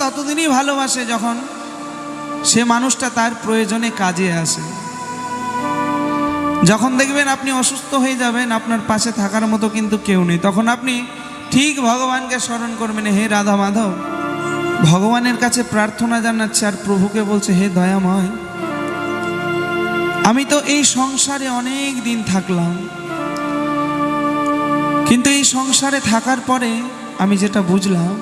ততদিনই ভালোবাসে যখন সে মানুষটা তার প্রয়োজনে কাজে আসে। যখন দেখবেন আপনি অসুস্থ হয়ে যাবেন, আপনার পাশে থাকার মতো কিন্তু কেউ নেই। তখন আপনি ঠিক ভগবানকে স্মরণ করবেন, হে রাধা মাধব, ভগবানের কাছে প্রার্থনা জানাচ্ছে আর প্রভুকে বলছে, হে দয়াময়, আমি তো এই সংসারে অনেক দিন থাকলাম। কিন্তু এই সংসারে থাকার পরে আমি যেটা বুঝলাম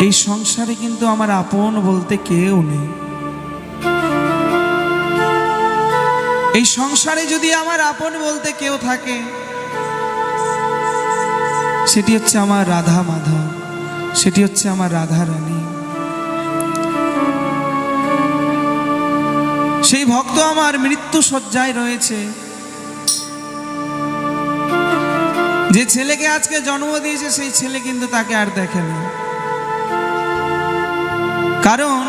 এই সংসারে কিন্তু আমার আপন বলতে কেউ নেই। এই সংসারে যদি আমার আপন বলতে কেউ থাকে, সেটি হচ্ছে আমার রাধা মাধব, সেটি হচ্ছে আমার রাধা রানী। সেই ভক্ত আমার মৃত্যু শয্যায় রয়েছে। যে ছেলেকে আজকে জন্ম দিয়েছে, সেই ছেলে কিন্তু তাকে আর দেখে না। কারণ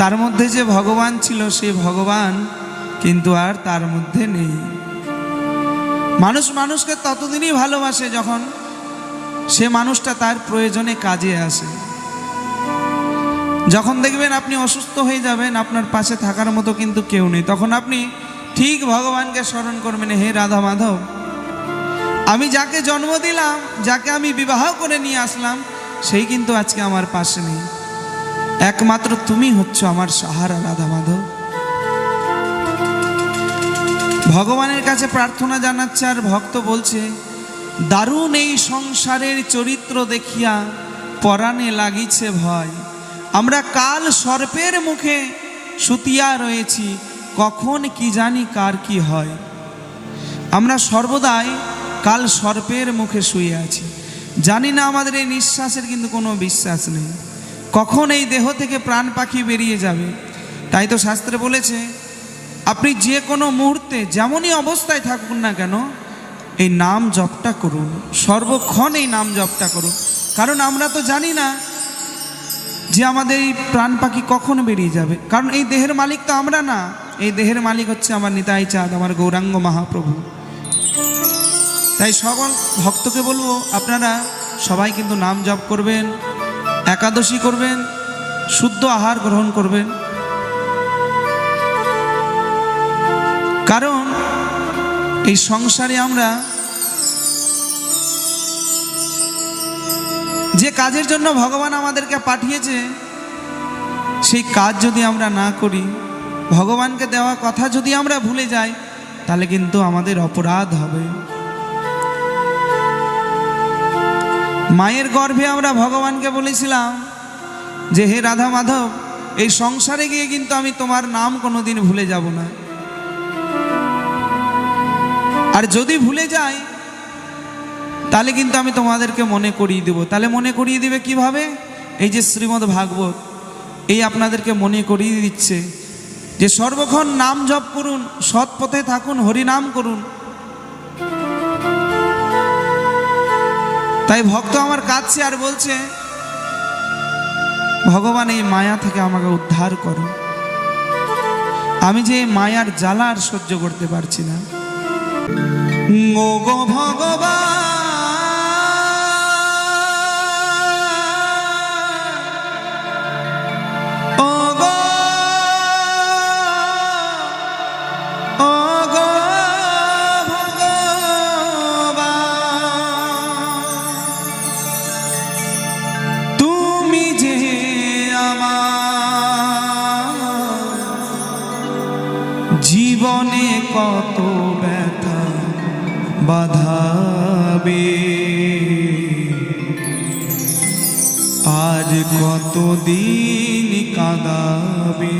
তার মধ্যে যে ভগবান ছিল, সেই ভগবান কিন্তু আর তার মধ্যে নেই। মানুষ মানুষকে ততদিনই ভালোবাসে যখন সে মানুষটা তার প্রয়োজনে কাজে আসে। যখন দেখবেন আপনি অসুস্থ হয়ে যাবেন, আপনার পাশে থাকার মতো কিন্তু কেউ নেই। তখন আপনি ঠিক ভগবানকে স্মরণ করবেন, হে রাধা মাধব, আমি যাকে জন্ম দিলাম, যাকে আমি বিবাহ করে নিয়ে আসলাম, সেই কিন্তু আজকে আমার পাশে নেই। একমাত্র তুমি হচ্ছ আমার সাহারা রাধা মাধব। ভগবানের কাছে প্রার্থনা জানাচ্ছে আর ভক্ত বলছে, দারুণ এই সংসারের চরিত্র দেখিয়া পরাণে লাগিছে ভয়। আমরা কাল সর্পের মুখে সুতিয়া রয়েছি, কখন কি জানি কার কি হয়। আমরা সর্বদাই কাল সর্পের মুখে শুয়ে আছি। জানি না আমাদের এই নিঃশ্বাসের কিন্তু কোনো বিশ্বাস নেই। কখন এই দেহ থেকে প্রাণ পাখি বেরিয়ে যাবে? তাই তো শাস্ত্রে বলেছে, আপনি যে কোনো মুহূর্তে যেমনই অবস্থায় থাকুন না কেন, এই নাম জপটা করুন। সর্বক্ষণ এই নাম জপটা করুন। কারণ আমরা তো জানি না যে আমাদের এই প্রাণ পাখি কখন বেরিয়ে যাবে। কারণ এই দেহের মালিক তো আমরা না। এই দেহের মালিক হচ্ছে আমার নিতাই চাঁদ, আমার গৌরাঙ্গ মহাপ্রভু। তাই সকল ভক্তকে বলব, আপনারা সবাই কিন্তু নাম জপ করবেন। একাদশী করবেন, শুদ্ধ আহার গ্রহণ করবেন। কারণ এই সংসারে আমরা যে কাজের জন্য ভগবান আমাদেরকে পাঠিয়েছে, সেই কাজ যদি আমরা না করি, ভগবানকে দেওয়া কথা যদি আমরা ভুলে যাই, তাহলে কিন্তু আমাদের অপরাধ হবে। মায়ের গর্ভে আমরা ভগবানকে বলেছিলাম যে হে রাধা মাধব, এই সংসারে গিয়ে কিন্তু আমি তোমার নাম কোনোদিন ভুলে যাব না। আর যদি ভুলে যাই, তাহলে কিন্তু আমি তোমাদেরকে মনে করিয়ে দেব। তাহলে মনে করিয়ে দিবে কীভাবে? এই যে শ্রীমদ ভাগবত, এই আপনাদেরকে মনে করিয়ে দিচ্ছে যে সর্বক্ষণ নাম জপ করুন সৎ পথে থাকুন, হরিনাম করুন। তাই ভক্ত আমার কাছে আর বলছে, ভগবান, এই মায়া থেকে আমাকে উদ্ধার করো। আমি যে মায়ার জ্বালা আর সহ্য করতে পারছি না। ভগবান বাধাবে আজ কত দিন কাঁদাবে?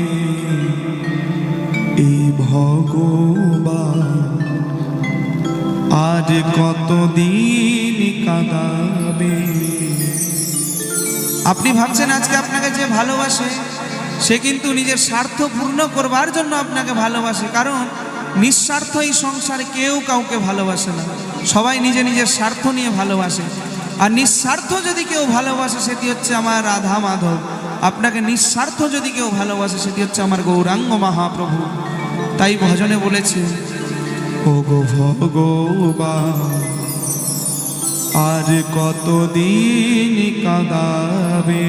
এই ভগবান, আজ কত দিন কাঁদাবে? আপনি ভাবছেন আজকে আপনাকে যে ভালোবাসে, সে কিন্তু নিজের স্বার্থ পূর্ণ করবার জন্য আপনাকে ভালোবাসে। কারণ নিঃস্বার্থ এই সংসারে কেউ কাউকে ভালোবাসে না। সবাই নিজে নিজের স্বার্থ নিয়ে ভালোবাসে। আর নিঃস্বার্থ যদি কেউ ভালোবাসে, সেটি হচ্ছে আমার রাধা মাধব। আপনাকে নিঃস্বার্থ যদি কেউ ভালোবাসে, সেটি হচ্ছে আমার গৌরাঙ্গ মহাপ্রভু। তাই ভজনে বলেছে ও গো ভগবা আর কতদিন কাদাবে?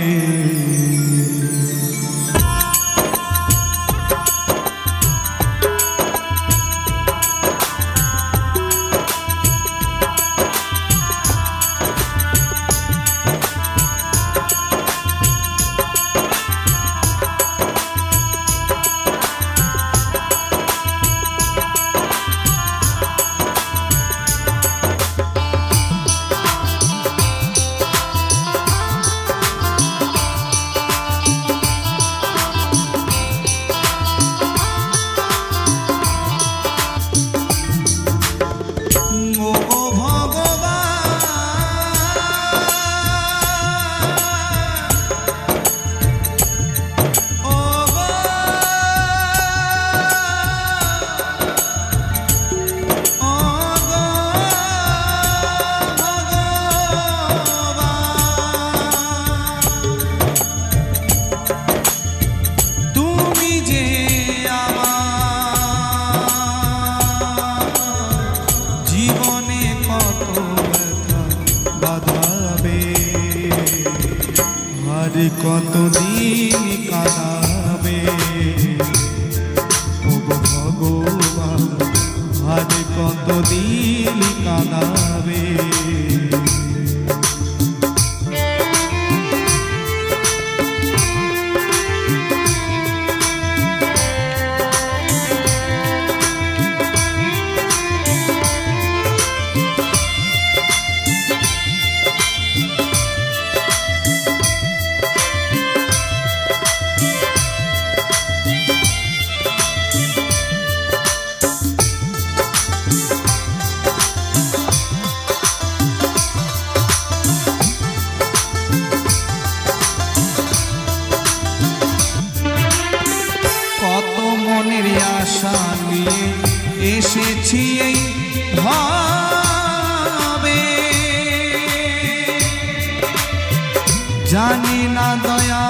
কতদিন কাঁদাবে ভগবান আজ কতদিন মনের আশা নিয়ে এসেছি এই ভাবে। জানি না দয়া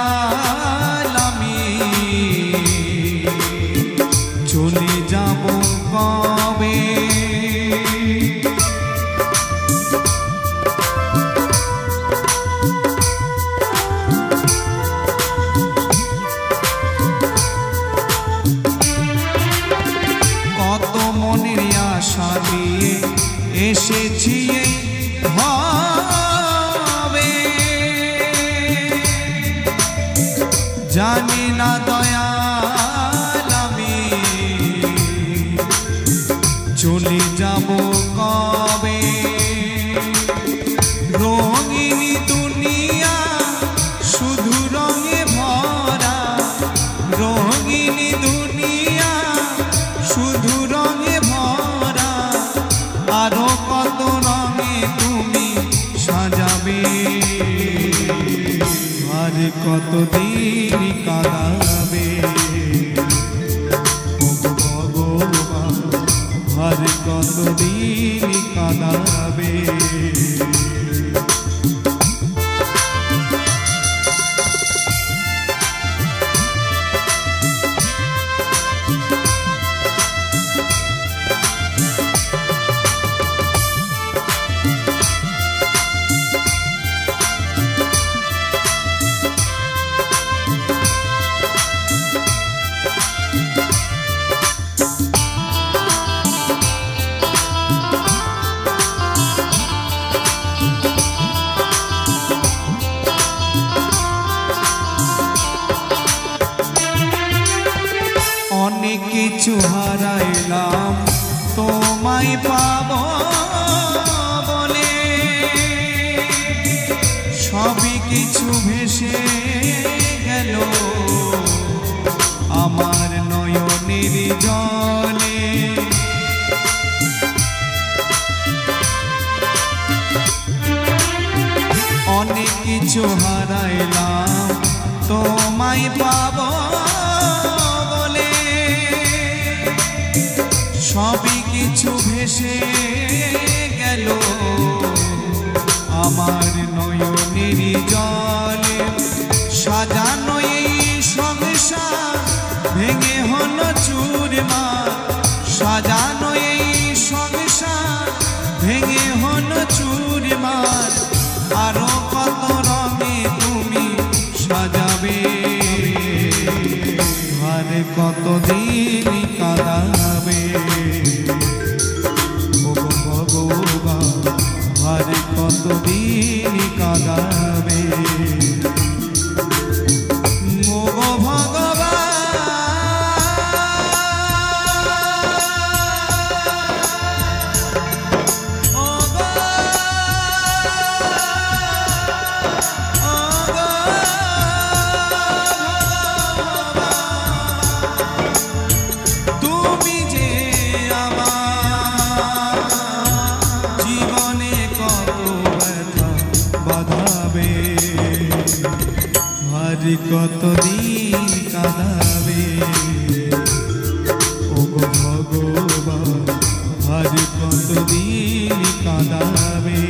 জানি না দয়া कत दिन कदा ভেসে গেল। আমার নয়নের জলে। অনেক কিছু হারাইলাম তোমায় পাব বলে। সবই কিছু ভেসে সাজানো এই সংসার, ভেঙে হলো চুরমার আরও কত রঙে তুমি সাজাবে। আর কতদিন কাঁদাবে ভগবান আর কতদিন কাদা কতদিন কাঁদাবে? ও ভগবান আর কতদিন কাঁদাবে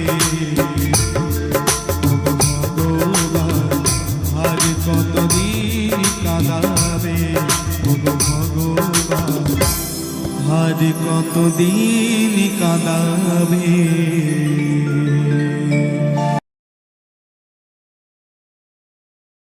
ও ভগবান আর কতদিন কাঁদাবে ও ভগবান আর কতদিন কাঁদাবে